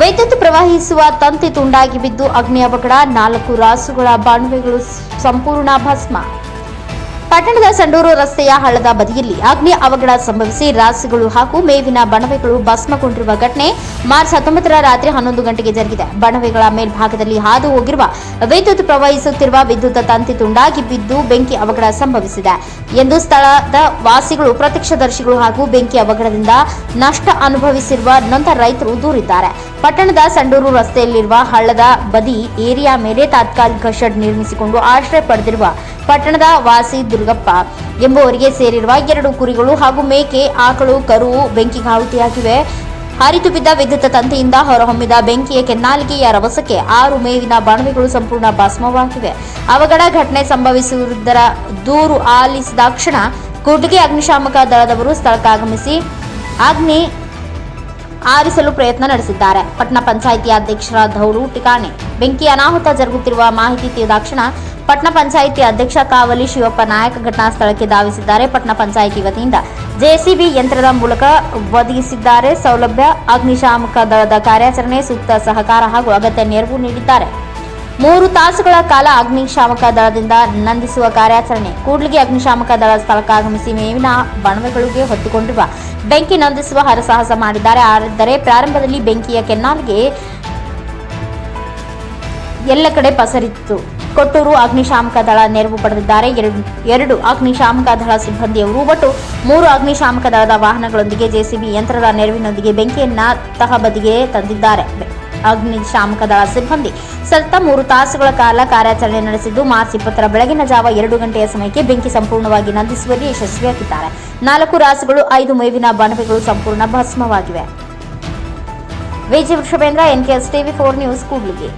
ವಿದ್ಯುತ್ ಪ್ರವಹಿಸುವ ತಂತಿ ತುಂಡಾಗಿ ಬಿದ್ದು ಅಗ್ನಿ ಅವಘಡ ನಾಲ್ಕು ರಾಸುಗಳ ಬಾಣವೆಗಳು ಸಂಪೂರ್ಣ ಭಸ್ಮ. ಪಟ್ಟಣದ ಸಂಡೂರು ರಸ್ತೆಯ ಹಳ್ಳದ ಬದಿಯಲ್ಲಿ ಅಗ್ನಿ ಅವಘಡ ಸಂಭವಿಸಿ ರಾಸುಗಳು ಹಾಗೂ ಮೇವಿನ ಬಣವೆಗಳು ಭಸ್ಮಗೊಂಡಿರುವ ಘಟನೆ ಮಾರ್ಚ್ ಹತ್ತೊಂಬತ್ತರ ರಾತ್ರಿ ಹನ್ನೊಂದು ಗಂಟೆಗೆ ಜರುಗಿದೆ. ಬಣವೆಗಳ ಮೇಲ್ಭಾಗದಲ್ಲಿ ಹಾದು ಹೋಗಿರುವ ವಿದ್ಯುತ್ ಪ್ರವಹಿಸುತ್ತಿರುವ ವಿದ್ಯುತ್ ತಂತಿ ತುಂಡಾಗಿ ಬಿದ್ದು ಬೆಂಕಿ ಅವಘಡ ಸಂಭವಿಸಿದೆ. ಎಂದು ಸ್ಥಳದ ವಾಸಿಗಳು, ಪ್ರತ್ಯಕ್ಷದರ್ಶಿಗಳು ಹಾಗೂ ಬೆಂಕಿ ಅವಘಡದಿಂದ ನಷ್ಟ ಅನುಭವಿಸಿರುವ ನಂತರ ರೈತರು ದೂರಿದ್ದಾರೆ. ಪಟ್ಟಣದ ಸಂಡೂರು ರಸ್ತೆಯಲ್ಲಿರುವ ಹಳ್ಳದ ಬದಿ ಏರಿಯಾ ಮೇಲೆ ತಾತ್ಕಾಲಿಕ ಶೆಡ್ ನಿರ್ಮಿಸಿಕೊಂಡು ಆಶ್ರಯ ಪಡೆದಿರುವ ಪಟ್ಟಣದ ವಾಸಿ ದುರ್ಗಪ್ಪ ಎಂಬುವರಿಗೆ ಸೇರಿರುವ ಎರಡು ಕುರಿಗಳು ಹಾಗೂ ಮೇಕೆ, ಆಕಳು, ಕರು ಬೆಂಕಿಗೆ ಆಹುತಿಯಾಗಿವೆ ಹರಿದು ಬಿದ್ದ ವಿದ್ಯುತ್ ತಂತಿಯಿಂದ ಹೊರಹೊಮ್ಮಿದ ಬೆಂಕಿಯ ಕೆನ್ನಾಲಿಗೆಯ ರವಸಕ್ಕೆ ಆರು ಮೇವಿನ ಬಾಣವೆಗಳು ಸಂಪೂರ್ಣ ಭಸ್ಮವಾಗಿವೆ. ಅವಘಡ ಘಟನೆ ಸಂಭವಿಸುವುದರ ದೂರು ಆಲಿಸಿದಾಕ್ಷಣ ಕೂಡ್ಲಿಗೆ ಅಗ್ನಿಶಾಮಕ ದಳದವರು ಸ್ಥಳಕ್ಕಾಗಮಿಸಿ ಅಗ್ನಿ ಆರಿಸಲು ಪ್ರಯತ್ನ ನಡೆಸಿದ್ದಾರೆ. ಪಟ್ಟಣ ಪಂಚಾಯಿತಿ ಅಧ್ಯಕ್ಷರ ಧೌರು ಟಿಕಾಣೆ ಬೆಂಕಿ ಅನಾಹುತ ಜರುಗುತ್ತಿರುವ ಮಾಹಿತಿ ತಿಳಿದಾಕ್ಷಣ ಪಟ್ಟಣ ಪಂಚಾಯಿತಿ ಅಧ್ಯಕ್ಷ ಕಾವಲಿ ಶಿವಪ್ಪ ನಾಯಕ್ ಘಟನಾ ಸ್ಥಳಕ್ಕೆ ಧಾವಿಸಿದ್ದಾರೆ. ಪಟ್ಟಣ ಪಂಚಾಯಿತಿ ವತಿಯಿಂದ ಜೆಸಿಬಿ ಯಂತ್ರದ ಮೂಲಕ ಒದಗಿಸಿದ್ದಾರೆ. ಸೌಲಭ್ಯ, ಅಗ್ನಿಶಾಮಕ ದಳದ ಕಾರ್ಯಾಚರಣೆ, ಸೂಕ್ತ ಸಹಕಾರ ಹಾಗೂ ಅಗತ್ಯ ನೆರವು ನೀಡಿದ್ದಾರೆ. ಮೂರು ತಾಸುಗಳ ಕಾಲ ಅಗ್ನಿಶಾಮಕ ದಳದಿಂದ ನಂದಿಸುವ ಕಾರ್ಯಾಚರಣೆ. ಕೂಡ್ಲಿಗೆ ಅಗ್ನಿಶಾಮಕ ದಳ ಸ್ಥಳಕ್ಕೆ ಆಗಮಿಸಿ ಮೇವಿನ ಬಣವೆಗಳಿಗೆ ಹೊತ್ತುಕೊಂಡಿರುವ ಬೆಂಕಿ ನಂದಿಸುವ ಹರಸಾಹಸ ಮಾಡಿದ್ದಾರೆ. ಆದರೆ ಪ್ರಾರಂಭದಲ್ಲಿ ಬೆಂಕಿಯ ಕೆನ್ನಾಲಿಗೆ ಎಲ್ಲ ಕಡೆ ಪಸರಿತ್ತು. ಕೊಟ್ಟೂರು ಅಗ್ನಿಶಾಮಕ ದಳ ನೆರವು ಪಡೆದಿದ್ದಾರೆ. ಎರಡು ಎರಡು ಅಗ್ನಿಶಾಮಕ ದಳ ಸಿಬ್ಬಂದಿಯವರು ಒಟ್ಟು ಮೂರು ಅಗ್ನಿಶಾಮಕ ದಳದ ವಾಹನಗಳೊಂದಿಗೆ ಜೆಸಿಬಿ ಯಂತ್ರದ ನೆರವಿನೊಂದಿಗೆ ಬೆಂಕಿಯನ್ನ ತಹಬದಿಗೆ ತಂದಿದ್ದಾರೆ. ಅಗ್ನಿಶಾಮಕ ದಳ ಸಿಬ್ಬಂದಿ. ಸತತ ಮೂರು ತಾಸುಗಳ ಕಾಲ ಕಾರ್ಯಾಚರಣೆ ನಡೆಸಿದ್ದು, ಮಾರ್ಚ್ ಇಪ್ಪತ್ತರ ಬೆಳಗಿನ ಜಾವ ಎರಡು ಗಂಟೆಯ ಸಮಯಕ್ಕೆ ಬೆಂಕಿ ಸಂಪೂರ್ಣವಾಗಿ ನಂದಿಸುವಲ್ಲಿ ಯಶಸ್ವಿಯಾಗಿದ್ದಾರೆ ನಾಲ್ಕು ರಾಸುಗಳು, ಐದು ಮೇವಿನ ಬಣವೆಗಳು ಸಂಪೂರ್ಣ ಭಸ್ಮವಾಗಿವೆ. Vijaya Vrishabhendra NKS TV four news, Kudligi.